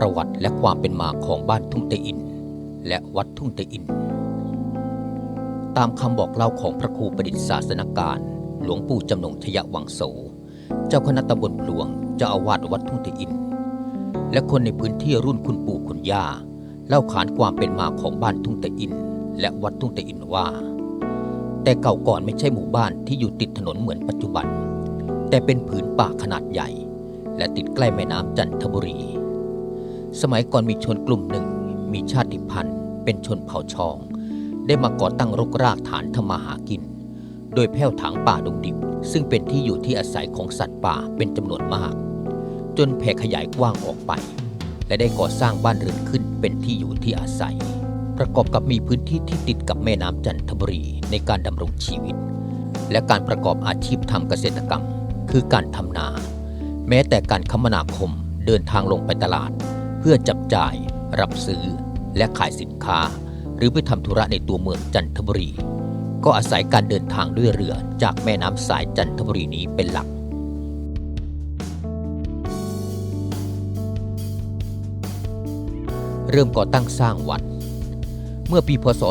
ประวัติและความเป็นมาของบ้านทุ่งเตอิน และวัดทุ่งเตอิน ตามคำบอกเล่าของพระครูประดิษฐ์ศาสนการ หลวงปู่จำนงชยวังโส เจ้าคณะตำบลพลวงเจ้าอาวาสวัดทุ่งเตอิน และคนในพื้นที่รุ่นคุณปู่คุณย่า เล่าขานความเป็นมาของบ้านทุ่งเตอิน และวัดทุ่งเตอินว่า แต่เก่าก่อนไม่ใช่หมู่บ้านที่อยู่ติดถนนเหมือนปัจจุบัน แต่เป็นผืนป่าขนาดใหญ่ และติดใกล้แม่น้ำจันทบุรี สมัยก่อนมีชนกลุ่มหนึ่ง มีชาติพันธุ์ เป็นชนเผ่าชอง ได้มาก่อตั้งรกรากฐานทำมาหากิน โดยแผ้วถางป่าดงดิบ ซึ่งเป็นที่อยู่ที่อาศัยของสัตว์ป่าเป็นจำนวนมาก จนแผ่ขยายกว้างออกไป และได้ก่อสร้างบ้านเรือนขึ้นเป็นที่อยู่ที่อาศัย ประกอบกับมีพื้นที่ที่ติดกับแม่น้ำจันทบุรีในการดำรงชีวิต และการประกอบอาชีพทำเกษตรกรรม คือการทำนา แม้แต่การคมนาคมเดินทางลงไปตลาด เพื่อจับจ่ายรับซื้อและขายสินค้า หรือไปทำธุระในตัวเมืองจันทบุรี ก็อาศัยการเดินทางด้วยเรือจากแม่น้ำสายจันทบุรีนี้เป็นหลักเริ่มก่อตั้งสร้างวัด เมื่อปีพศ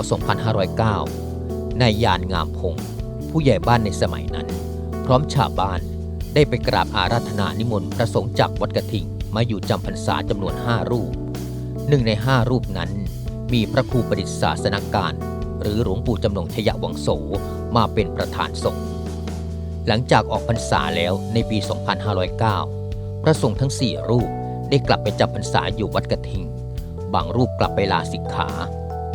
2509 นายยานงามพงศ์ผู้ใหญ่บ้านในสมัยนั้น พร้อมชาวบ้านได้ไปกราบอาราธนานิมนต์พระสงฆ์จากวัดกระทิง มาอยู่จำพรรษาจำนวนห้ารูป หนึ่งในห้ารูปนั้น มีพระครูประดิษฐ์ศาสนการ หรือหลวงปู่จำนงชยวังโสมาเป็นประธานสงฆ์หลังจากออกพรรษาแล้วในปี 2509 พระสงฆ์ทั้งสี่รูปได้กลับไปจำพรรษาอยู่วัดกระทิง บางรูปกลับไปลาสิกขา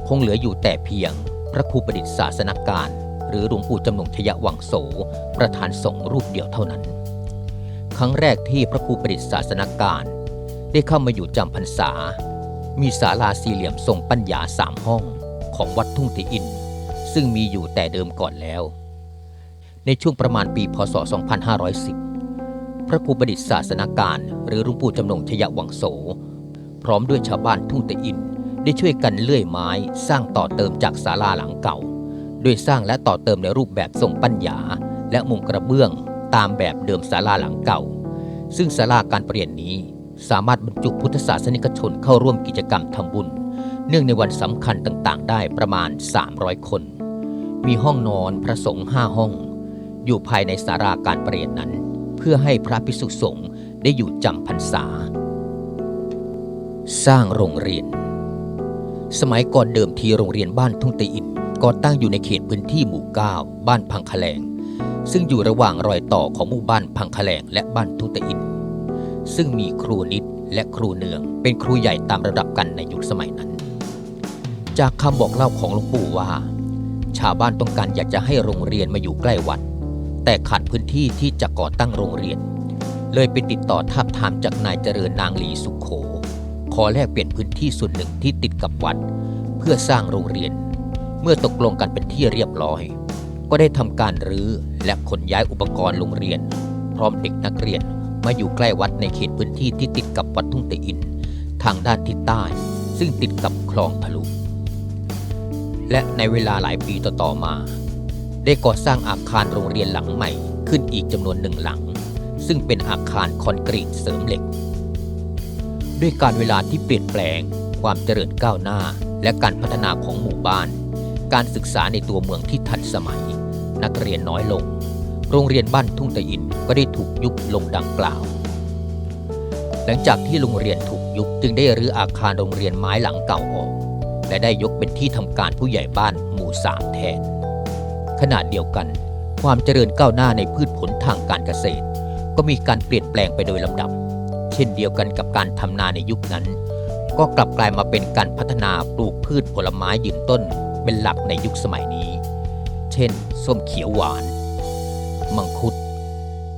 คงเหลืออยู่แต่เพียง พระครูประดิษฐ์ศาสนการ หรือหลวงปู่จำนงชยวังโสประธานสงฆ์รูปเดียวเท่านั้น ครั้งแรกที่พระครูประดิษฐ์ศาสนการ ได้เข้ามาอยู่จำพรรษา มีศาลาสี่เหลี่ยมทรงปัญญาสามห้องของวัดทุ่งติอิน ซึ่งมีอยู่แต่เดิมก่อนแล้ว ในช่วงประมาณปีพศ 2510 พระครูประดิษฐ์ศาสนการหรือหลวงปู่จำนงชยวังโส พร้อมด้วยชาวบ้านทุ่งติอินได้ช่วยกันเลื่อยไม้สร้างต่อเติมจากศาลาหลังเก่า โดยสร้างและต่อเติมในรูปแบบทรงปัญญาและมุงกระเบื้อง ตามแบบเดิมศาลาหลังเก่า ซึ่งศาลาการเปลี่ยนนี้สามารถบรรจุพุทธศาสนิกชนเข้าร่วมกิจกรรมทำบุญ เนื่องในวันสำคัญต่างๆ ได้ประมาณ 300 คน มีห้องนอนพระสงฆ์ห้าห้อง อยู่ภายในศาลาการเปลี่ยนนั้น เพื่อให้พระภิกษุสงฆ์ได้อยู่จำพรรษา สร้างโรงเรียน สมัยก่อนเดิมทีโรงเรียนบ้านทุ่งเตอินก่อตั้งอยู่ในเขตพื้นที่หมู่ 9 บ้านพังคแลง ซึ่งอยู่ระหว่างรอยต่อของหมู่บ้านพังคะแลงและบ้านทุตอิน ซึ่งมีครูนิดและครูเนือง เป็นครูใหญ่ตามระดับกันในยุคสมัยนั้น จากคำบอกเล่าของหลวงปู่ว่า ชาวบ้านต้องการอยากจะให้โรงเรียนมาอยู่ใกล้วัด แต่ขาดพื้นที่ที่จะก่อตั้งโรงเรียน เลยไปติดต่อทาบทามจากนายเจริญนางหลีสุขโข ขอแลกเปลี่ยนพื้นที่ส่วนหนึ่งที่ติดกับวัด เพื่อสร้างโรงเรียน เมื่อตกลงกันเป็นที่เรียบร้อย ก็ได้ทำการรื้อและขนย้ายอุปกรณ์โรงเรียน พร้อมเด็กนักเรียนมาอยู่ใกล้วัดในเขตพื้นที่ที่ติดกับวัดทุ่งเตอิน ทางด้านทิศใต้ ซึ่งติดกับคลองทะลุ และในเวลาหลายปีต่อๆมา ได้ก่อสร้างอาคารโรงเรียนหลังใหม่ขึ้นอีกจำนวนหนึ่งหลัง ซึ่งเป็นอาคารคอนกรีตเสริมเหล็ก ด้วยการเวลาที่เปลี่ยนแปลง ความเจริญก้าวหน้า และการพัฒนาของหมู่บ้าน การศึกษาในตัวเมืองที่ทันสมัย นักเรียนน้อยลง โรงเรียนบ้านทุ่งตะอินก็ได้ถูกยุบลงดังกล่าว หลังจากที่โรงเรียนถูกยุบจึงได้รื้ออาคารโรงเรียนไม้หลังเก่าออก และได้ยกเป็นที่ทำการผู้ใหญ่บ้านหมู่สามแทน ขณะเดียวกัน ความเจริญก้าวหน้าในพืชผลทางการเกษตร ก็มีการเปลี่ยนแปลงไปโดยลำดับ เช่นเดียวกันกับการทำนาในยุคนั้น ก็กลับกลายมาเป็นการพัฒนาปลูกพืชผลไม้ยืนต้นเป็นหลักในยุคสมัยนี้ เช่น ส้มเขียวหวาน มังคุด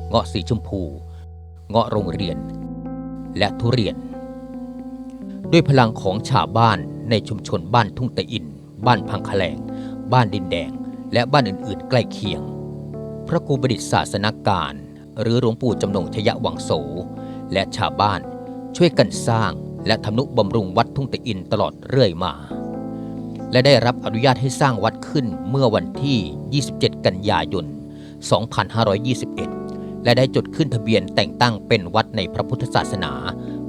เงาะสีชมพู เงาะโรงเรียน และทุเรียน ด้วยพลังของชาวบ้านในชุมชนบ้านทุ่งตะอิน บ้านพังคะแลง บ้านดินแดง และบ้านอื่นๆ ใกล้เคียง พระครูประดิษฐศาสนาการ หรือหลวงปู่จำนงชยะวังโส และชาวบ้านช่วยกันสร้างและทำนุบำรุงวัดทุ่งตะอินตลอดเรื่อยมา และได้รับอนุญาตให้สร้างวัดขึ้นเมื่อวันที่ 27 กันยายน 2521 และได้จดขึ้นทะเบียนแต่งตั้งเป็นวัดในพระพุทธศาสนา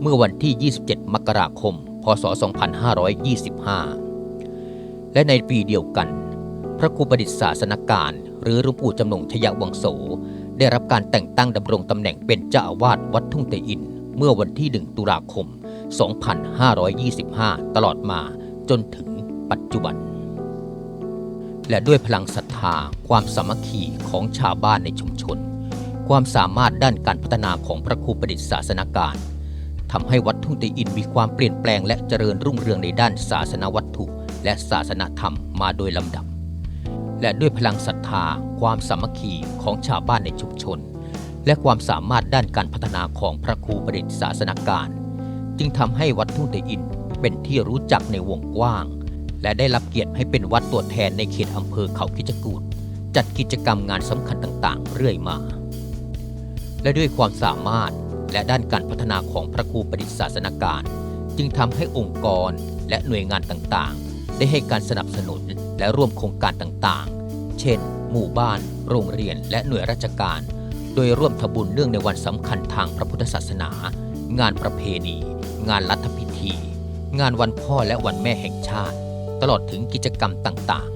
เมื่อวันที่ 27 มกราคม พศ 2525 และในปีเดียวกัน พระครูประดิษฐ์ศาสนการ หรือหลวงปู่จำนงชยวังโส ได้รับการแต่งตั้งดำรงตำแหน่งเป็นเจ้าอาวาสวัดทุ่งเตอิน เมื่อวันที่ 1 ตุลาคม 2525 ตลอดมาจนถึง ปัจจุบัน และด้วยพลังศรัทธาความสามัคคีของชาวบ้านในชุมชน ความสามารถด้านการพัฒนาของพระครูประดิษฐ์ศาสนการทำให้วัดทุ่งเตอินมีความเปลี่ยนแปลงและเจริญรุ่งเรืองในด้านศาสนวัตถุ และศาสนธรรมมาโดยลำดับ และด้วยพลังศรัทธา ความสามัคคีของชาวบ้านในชุมชน และความสามารถด้านการพัฒนาของพระครูประดิษฐ์ศาสนการ จึงทำให้วัดทุ่งเตอินเป็นที่รู้จักในวงกว้าง และได้รับเกียรติให้เป็นวัดตัวแทนในเขตอำเภอเขาคิจกูฏจัดกิจกรรมงานสำคัญต่างๆ เรื่อยมา และด้วยความสามารถและด้านการพัฒนาของพระครูประดิษฐ์ศาสนการ จึงทำให้องค์กรและหน่วยงานต่างๆ ได้ให้การสนับสนุนและร่วมโครงการต่างๆ เช่น หมู่บ้าน โรงเรียน และหน่วยราชการ โดยร่วมทบุญเนื่องในวันสำคัญทางพระพุทธศาสนา งานประเพณี งานรัฐพิธี งานวันพ่อและวันแม่แห่งชาติ ตลอดถึงกิจกรรมต่าง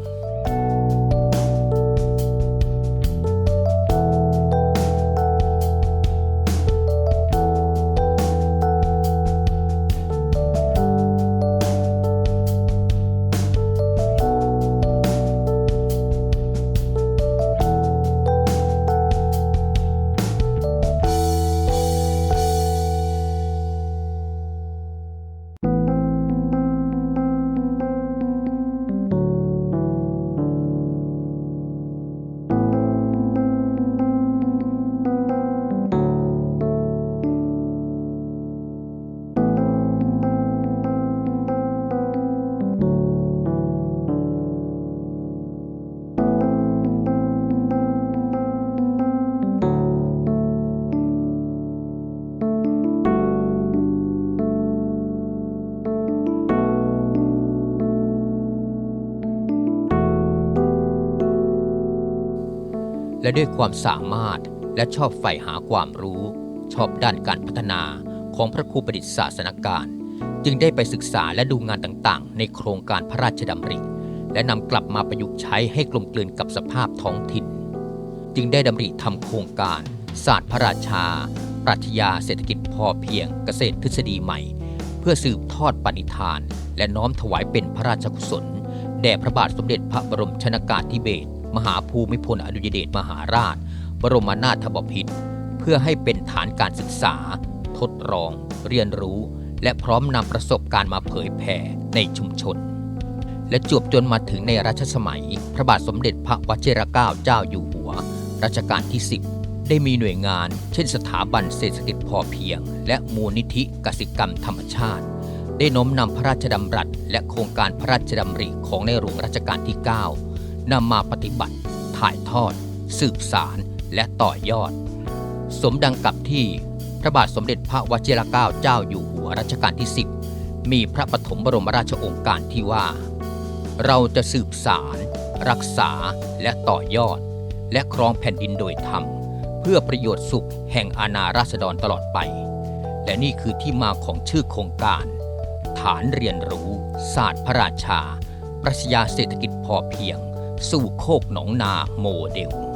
และด้วยความสามารถและชอบใฝ่หาความรู้ ชอบด้านการพัฒนาของพระครูประดิษฐ์ศาสนการจึงได้ไปศึกษาและดูงานต่างๆ ในโครงการพระราชดำริ และนำกลับมาประยุกต์ใช้ให้กลมกลืนกับสภาพท้องถิ่น จึงได้ดำริทำโครงการ ศาสตร์พระราชา ปรัชญาเศรษฐกิจพอเพียงเกษตรทฤษฎีใหม่ เพื่อสืบทอดปณิธาน และน้อมถวายเป็นพระราชกุศล แด่พระบาทสมเด็จพระบรมชนากาธิเบศร มหาภูมิพลอดุลยเดชมหาราช บรมนาถบพิตรเพื่อให้เป็นฐานการศึกษา ทดลอง เรียนรู้ และพร้อมนำประสบการณ์มาเผยแผ่ในชุมชน และจวบจนมาถึงในรัชสมัย พระบาทสมเด็จพระวชิรเกล้าเจ้าอยู่หัว รัชกาลที่ 10 ได้มีหน่วยงาน เช่นสถาบันเศรษฐกิจพอเพียง และมูลนิธิกสิกรรมธรรมชาติได้น้อมนำพระราชดำรัส และโครงการพระราชดำริของในหลวงรัชกาลที่ 9 นำมาปฏิบัติ ถ่ายทอด สืบสารและต่อยอด สมดังกับที่พระบาทสมเด็จพระวชิรเกล้าเจ้าอยู่หัวรัชกาลที่ 10 มีพระปฐมบรมราชโองการที่ว่า เราจะสืบสาร รักษาและต่อยอด และครองแผ่นดินโดยธรรม เพื่อประโยชน์สุขแห่งอาณาราษฎรตลอดไป และนี่คือที่มาของชื่อโครงการ ฐานเรียนรู้ ศาสตร์พระราชา ปรัชญาเศรษฐกิจพอเพียง สู่โคกหนองนาโมเดล